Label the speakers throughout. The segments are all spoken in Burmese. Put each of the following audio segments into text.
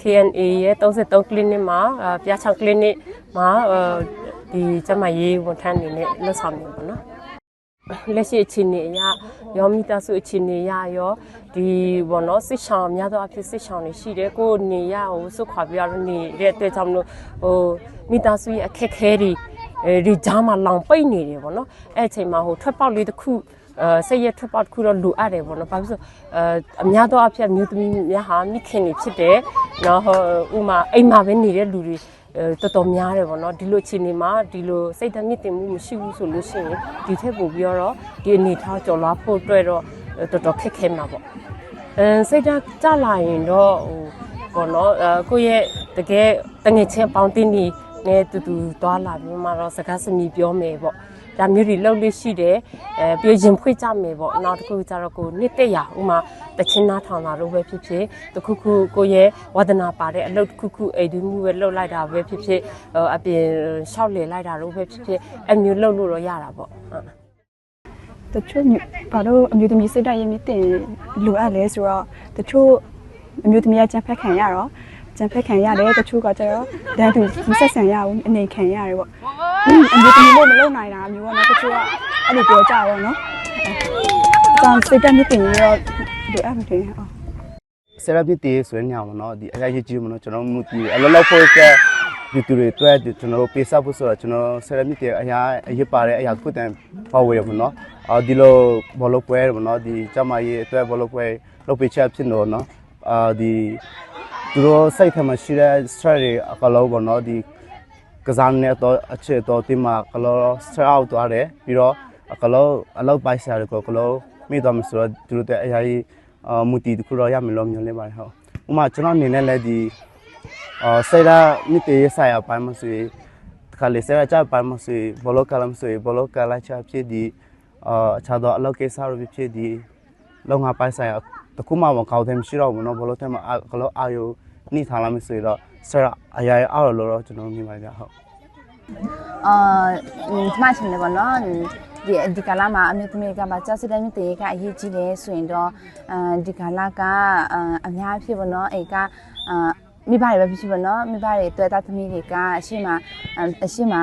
Speaker 1: KNA ရဲ့33 clinic မှာအာပြချောင်း clinic မှာအာဒီကျန်းမရေးဝန်ထမ်းတွေနဲ့လက်ဆောင်နေပါတော့လက်ရှိအခြေအနေအရရောမိသားစုအခြေအနေအရရောဒီဘောနော်စစ်ဆောင်များသောအဖြစ်စစ်ဆောင်တွေရှိတယ်ကိုယ်နေရဟိုစုခွာပြရလို့နေတဲ့အတွက်ကြောင့်မလို့ဟိုမိသားစုရဲ့အခက်အခဲတွေအဲဒီကြားမှာလောင်ပိတ်နေတယ်ပေါ့နော်အဲ့အချိန်မှာဟိုထွက်ပေါက်လေးတစ်ခု အဲစိတ်ရထွက်ပေါက်တစ်ခုတော့လိုအပ်တယ်ပေါ့နော်ဘာဖြစ်လို့အဲအများသောအဖြစ်မျိုးသမီးများဟာမိခင်တွေဖြစ်တယ်နော်ဟိုဥမာအိမ်မှာပဲနေတဲ့လူတွေအဲတော်တော်များတယ်ပေါ့နော်ဒီလိုအခြေအနေမှာဒီလိုစိတ်ဓာတ်မြင့်တင်မှုမရှိဘူးဆိုလို့ရှိရင်ဒီထက်ပိုပြီးတော့ဒီအနေထားကျော်လွှားဖို့အတွက်တော့တော်တော်ခက်ခဲမှာပေါ့အဲစိတ်ဓာတ်ကြလာရင်တော့ဟိုပေါ့နော်အဲကိုယ့်ရဲ့တကယ်တငယ်ချင်းပေါင်းတင်းနေနဲ့တူတူသွားလာပြီးမှတော့စကားစမြည်ပြောမယ်ပေါ့ ဒါမျိုးတွေလောက်လေးရှိတယ်အဲပြီးရင်ဖွေးကြမယ်ပေါ့နောက်တစ်ခုကျတော့ကိုနှစ်သက်ရဥမာတချင်းနာထောင်တာတော့ပဲဖြစ်ဖြစ်တခုခုကိုရဲ့ဝါဒနာပါတဲ့အလုပ်တစ်ခုခုအိမ်ဒီမှုပဲလှုပ်လိုက်တာပဲဖြစ်ဖြစ်ဟိုအပြင်ရှောက်လေလိုက်တာတော့ပဲဖြစ်ဖြစ်အမျိုးလှုပ်လို့တော့ရတာပေါ့ဟုတ်
Speaker 2: တချို့မျိုးဘာလို့အမျိုးသမီးစိတ်ဓာတ်ရင်းမြစ်တင်လိုအပ်လဲဆိုတော့တချို့အမျိုးသမီးကကြံဖက်ခံရတော့ကြံဖက်ခံရတယ်တချို့ကကျတော့ဒန်သူမဆက်ဆံရဘူးအနေခံရတယ်ပေါ့ အမျိုးသမီးလို့မလုပ်နိုင်တာမျိုးကတော့တချို့ကအဲ့လိုပြောကြပါတော့နော်အကြောင်းစိတ်ဓာတ်မြစ်တင်ရတော့လိုအပ်မှာတယ်ဟုတ်
Speaker 3: ဆရာပြစ်တေးဆိုတဲ့ညမှာနော်ဒီအရာကြီးကြီးမနော်ကျွန်တော်မူတည်အလောလောဖို့ကဒီတူတွေတွေ့တယ်ကျွန်တော်ပေးစားဖို့ဆိုတော့ကျွန်တော်ဆရာမြစ်တေးအရာအရေးပါတဲ့အရာခုတန်ပေါ့ဝေရမနော်အော်ဒီလိုဘောလုံးပွဲမနော်ဒီကျမကြီးအတွက်ဘောလုံးပွဲလုပ်ပေးချက်ဖြစ်တော့နော်အာဒီသူတို့စိတ်ထဲမှာရှိတဲ့ stress တွေအကလုံးပေါ့နော်ဒီ ကစားနေတော့အချက်တော့ဒီမှာကလောဆရာအောင်သွားတယ်ပြီးတော့ကလောအလောက်ပိုက်ဆရာတွေကကလောမိသွားမယ်ဆိုတော့သူတို့တဲ့အရာကြီးအမူတီတခုတော့ရမယ်လို့မျှော်လင့်ပါတယ်ဟုတ်ဥမာကျွန်တော်အနေနဲ့လည်းဒီအစိတ်ဓာတ်မိတေးဆိုင်အပိုင်းမဆွေတခါလေစိတ်ဓာတ်ချပိုင်းမဆွေဘလောကလမ်ဆွေဘလောကလာချဖြစ်ဒီအခြားသောအလောက်ကိစ္စတွေဖြစ်ဒီလုံငါပိုက်ဆိုင်တခုမှမကောက်တယ်မရှိတော့ဘူးနော်ဘလောထဲမှာကလောအာယု နိထားလာမယ်ဆိုရင်တော့စိတ်အရာရအောင်လို့တော့ကျွန်တော်မြင်ပါတယ်ဟုတ်
Speaker 4: အာဒီမှာရှင်လေပေါ့နော်ဒီဒီကလာမှာအမျိုးသမီးကပါကြောက်စစ်တဲ့မြင့်တေကအရေးကြီးတယ်ဆိုရင်တော့အဲဒီကလာကအအများဖြစ်ပေါ့နော်အေကအာမိဘတွေပဲဖြစ်ဖြစ်ပေါ့နော်မိဘတွေတွေ့တာသမီးတွေကအရှိမအရှိမ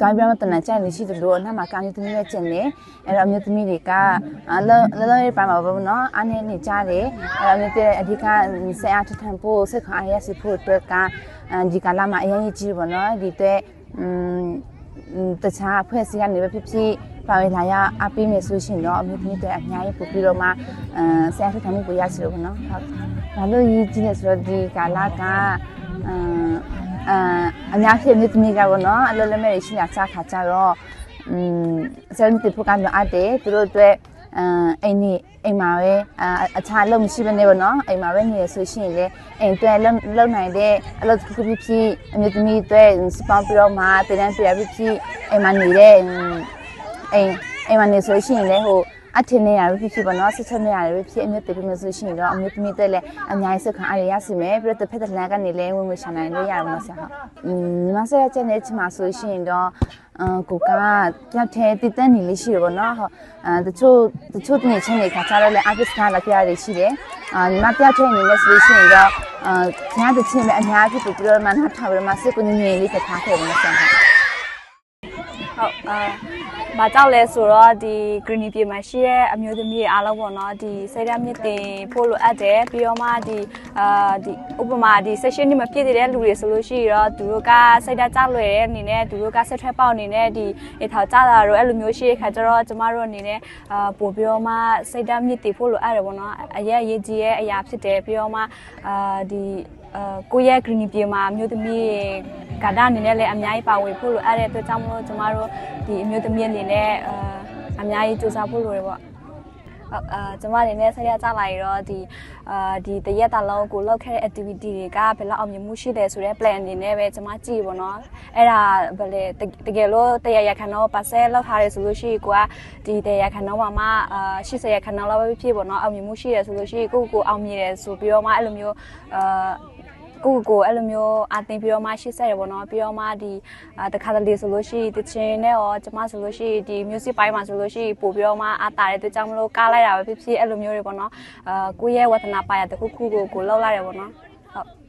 Speaker 4: တိုင်းပြမတနကြိုင်လို့ရှိသလိုနောက်မှာကမျိုးသမီးပဲကျင်တယ်အဲ့တော့အမျိုးသမီးတွေကလောလောလောပိုင်းမှာပေါ့နော်အားနေနေကြတယ်အဲ့တော့အမျိုးတဲ့အဓိကဆရာထထန်ဖို့စိတ်ခွန်အားရစီဖို့အတွက်ကဒီကလာမှာအရင်ကြီးပေါ့နော်ဒီတဲ့อืมတခြားအဖွဲ့အစည်းကနေပဲဖြစ်ဖြစ်ပါဝင်လာရအပေးမယ်ဆိုရှင်တော့အမျိုးသမီးတွေအများကြီးပို့ပြီးတော့မှအဲဆရာထထမှုကိုရရှိလို့ပေါ့နော်ဟုတ်ဘာလို့ရည်ကြီးလဲဆိုတော့ဒီကာလကအဲ အများဖြစ်အမျိုးသမီးကပေါ့နော်အလိုလက်မဲ့ရှိတာစားခါကြတော့อืมဆရာတို့ပို့ကလည်းအပ်တယ်သူတို့အတွက်အဲအိမ်နေအိမ်မှာပဲအခြားလုံးမရှိဘဲနေပေါ့နော်အိမ်မှာပဲနေရဆိုရှင်လေအိမ်အတွက်လုံလုံနိုင်တဲ့အလုပ်တစ်ခုခုဖြစ်အမျိုးသမီးအတွက်စပန်ပြီးတော့မှတည်တန်းပြရဖြစ်အိမ်မှာနေတဲ့အိမ်အိမ်မှာနေဆိုရှင်လေဟို အထင်နေရဖြစ်ဖြစ်ပေါ့နော်ဆက်ချက်နေရတယ်ဖြစ်အမျိုးတည်ပြီးမှဆိုရှင်တော့အမျိုးသမီးတွေလည်းအများကြီးစခံအားရရစီမယ်ပြီးတော့တစ်ဖက်တစ်လမ်းကနေလည်းဝင်ဝင်ရှာနိုင်လို့ရမှာဆက်ဟုတ်ညီမဆက်ရချက်နေချင်မှာဆိုရှင်တော့အကိုကပြောက်တဲ့တည်တန်းနေလေးရှိရပေါ့နော်ဟုတ်အဲတချို့တချို့တနေ့ချင်းတွေခါချတော့လည်းအပစ်စကားလာပြရတယ်ရှိတယ်အာညီမပြချက်နေလဲဆိုရှင်တော့အာညားတချင်းပဲအများကြီးပို့ပြီးတော့မှနောက်ထားပြီးတော့မှစစ်ကိုငငယ်လေးတစ်ခါခဲ့လို့ဆက်ဟုတ်
Speaker 5: ဟုတ်အာ ဘာကြောက်လဲဆိုတော့ဒီ green ပြေမှာရှိတဲ့အမျိုးသမီးတွေအားလုံးပေါ့နော်ဒီစိတ်ဓာတ်မြင့်တင်ဖို့လိုအပ်တယ်ပြီးတော့မှဒီအာဒီဥပမာဒီ session นี่မပြည့်တဲ့လူတွေဆိုလို့ရှိရင်တော့သူတို့ကစိတ်ဓာတ်ကြောက်လွယ်တဲ့အနေနဲ့သူတို့ကဆက်ထွက်ပေါက်အနေနဲ့ဒီအထောက်ကြတာတော့အဲ့လိုမျိုးရှိတဲ့ခါကျတော့ကျမတို့အနေနဲ့အာပို့ပြီးတော့မှစိတ်ဓာတ်မြင့်တင်ဖို့လိုအပ်တယ်ပေါ့နော်အရက်အရေးကြီးရဲ့အရာဖြစ်တယ်ပြီးတော့မှအာဒီ အာကိုယ့်ရဲ့ green ပြေမှာမျိုးသမီးတွေကဒါအနေနဲ့လည်းအများကြီးပါဝင်ဖို့လိုအပ်တဲ့အတွက်ကြောင့်မလို့ကျမတို့ဒီအမျိုးသမီးအနေနဲ့အာအများကြီးစူးစမ်းဖို့လိုတယ်ပေါ့ဟုတ်အာကျမအနေနဲ့ဆက်ရကြလာရတော့ဒီအာဒီတရက်တာလုံးကိုလောက်ခဲ့တဲ့ activity တွေကဘယ်လောက်အောင်မြင်မှုရှိတယ်ဆိုတဲ့ plan အနေနဲ့ပဲကျမကြည့်ပေါ့နော်အဲ့ဒါဘယ်လေတကယ်လို့တရရခဏတော့ပါဆယ်လောက်ထားတယ်ဆိုလို့ရှိရင်ကိုကဒီတရရခဏတော့မှမှအာ80ရခဏလောက်ပဲဖြစ်ပေါ့နော်အောင်မြင်မှုရှိတယ်ဆိုလို့ရှိရင်ကိုကိုအောင်မြင်တယ်ဆိုပြီးတော့မှအဲ့လိုမျိုးအာ ကိုကိုအဲ့လိုမျိုးအသိပြီးတော့မှရှေ့ဆက်ရပေါ့နော်ပြီးတော့မှဒီတခါတလေဆိုလို့ရှိရင်တချင်းနဲ့ရောကျမဆိုလို့ရှိရင်ဒီ music ပိုင်းမှာဆိုလို့ရှိရင်ပို့ပြီးတော့မှအတားတဲ့အတွက်ကြောင့်မလို့ကားလိုက်တာပဲဖြစ်ဖြစ်အဲ့လိုမျိုးတွေပေါ့နော်အာကိုရဲ့ဝတနာပါရတခုခုကိုကိုလောက်လိုက်ရပေါ့နော်ဟုတ်